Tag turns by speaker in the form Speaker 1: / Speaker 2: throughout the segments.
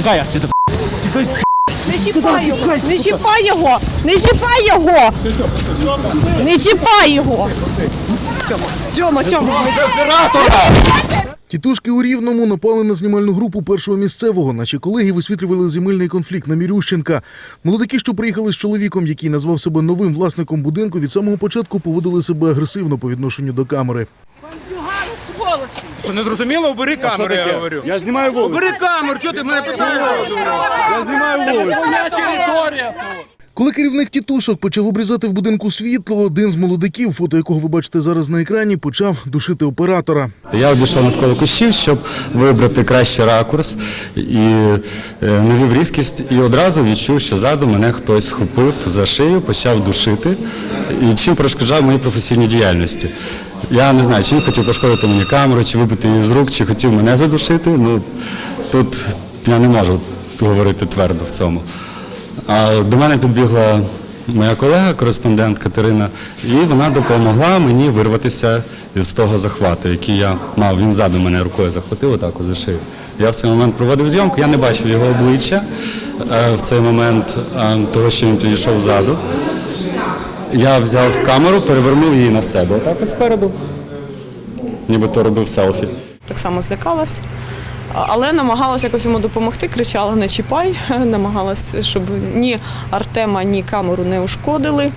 Speaker 1: Тікай, чи ти
Speaker 2: Не чіпай його! Не чіпай його! Не чіпай його! Не чіпай його! Тьома, Тьома!
Speaker 3: Тітушки у Рівному напали на знімальну групу першого місцевого. Наші колеги висвітлювали земельний конфлікт на Мірющенка. Молодики, що приїхали з чоловіком, який назвав себе новим власником будинку, від самого початку поводили себе агресивно по відношенню до камери.
Speaker 4: Що не зрозуміло, обери камеру, я говорю.
Speaker 1: Я знімаю вулицю.
Speaker 4: Обери камеру, чого ти мене питаєш?
Speaker 1: Я знімаю вулицю.
Speaker 3: Коли керівник тітушок почав обрізати в будинку світло, один з молодиків, фото якого ви бачите зараз на екрані, почав душити оператора.
Speaker 5: Я обійшов навколо кущів, щоб вибрати кращий ракурс і е, навів різкість, і одразу відчув, що ззаду мене хтось схопив за шию, почав душити, і чим перешкоджав моїй професійній діяльності. Я не знаю, чи він хотів пошкодити мені камеру, чи вибити її з рук, чи хотів мене задушити. Ну тут я не можу говорити твердо в цьому. А до мене підбігла моя колега, кореспондент Катерина, і вона допомогла мені вирватися із того захвату, який я мав. Він ззаду мене рукою захватив, отак за шию. Я в цей момент проводив зйомку, я не бачив його обличчя е, в цей момент, е, того, що він підійшов ззаду. Я взяв камеру, перевернув її на себе, отак от спереду, нібито робив селфі.
Speaker 2: Так само злякалась. Але намагалась якось йому допомогти, кричала не чіпай, намагалась, щоб ні Артема, ні камеру не ушкодили.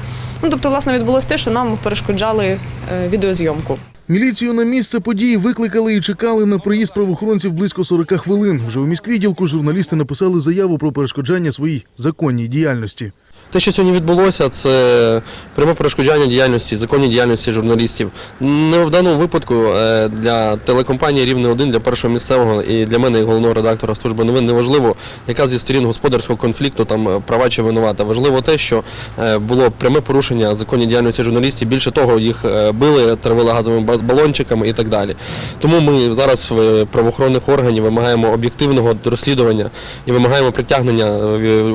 Speaker 2: Ну, тобто, власне, відбулося те, що нам перешкоджали е, відеозйомку.
Speaker 3: Міліцію на місце події викликали і чекали на приїзд правоохоронців близько 40 хвилин. Вже у міськвідділку журналісти написали заяву про перешкоджання своїй законній діяльності.
Speaker 6: Те, що сьогодні відбулося, це пряме перешкоджання діяльності, законній діяльності журналістів. Не в даному випадку е, для телекомпанії Рівне 1 для першого місцевого і для мене, як головного редактора служби новин, не важливо, яка зі сторін господарського конфлікту там е, права чи винувата. Важливо те, що е, було пряме порушення законній діяльності журналістів. Більше того, їх били, травили газовими балончиками і так далі. Тому ми зараз в правоохоронних органів вимагаємо об'єктивного розслідування і вимагаємо притягнення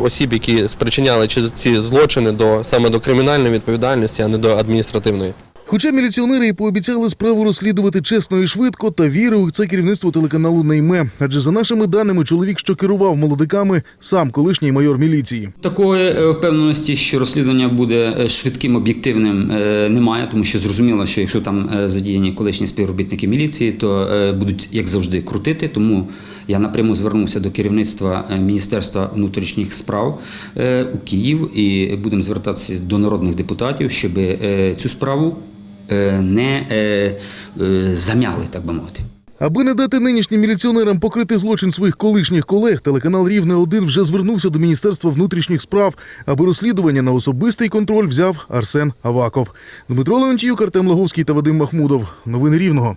Speaker 6: осіб, які спричиняли чи ці злочини до саме до кримінальної відповідальності, а не до адміністративної.
Speaker 3: Хоча міліціонери і пообіцяли справу розслідувати чесно і швидко, та віри у це керівництво телеканалу не йме. Адже за нашими даними, чоловік, що керував молодиками, сам колишній майор міліції.
Speaker 7: Такої е, впевненості, що розслідування буде е, швидким, об'єктивним, е, немає, тому що зрозуміло, що якщо там задіяні колишні співробітники міліції, то будуть як завжди крутити. Тому я напряму звернувся до керівництва е, Міністерства внутрішніх справ е, у Київ і будемо звертатися до народних депутатів, щоб е, цю справу не замяли, так би мовити.
Speaker 3: Аби не дати нинішнім міліціонерам покрити злочин своїх колишніх колег, телеканал Рівне 1 вже звернувся до Міністерства внутрішніх справ, аби розслідування на особистий контроль взяв Арсен Аваков. Дмитро Леонтіюк, Артем Лаговський та Вадим Махмудов. Новини Рівного.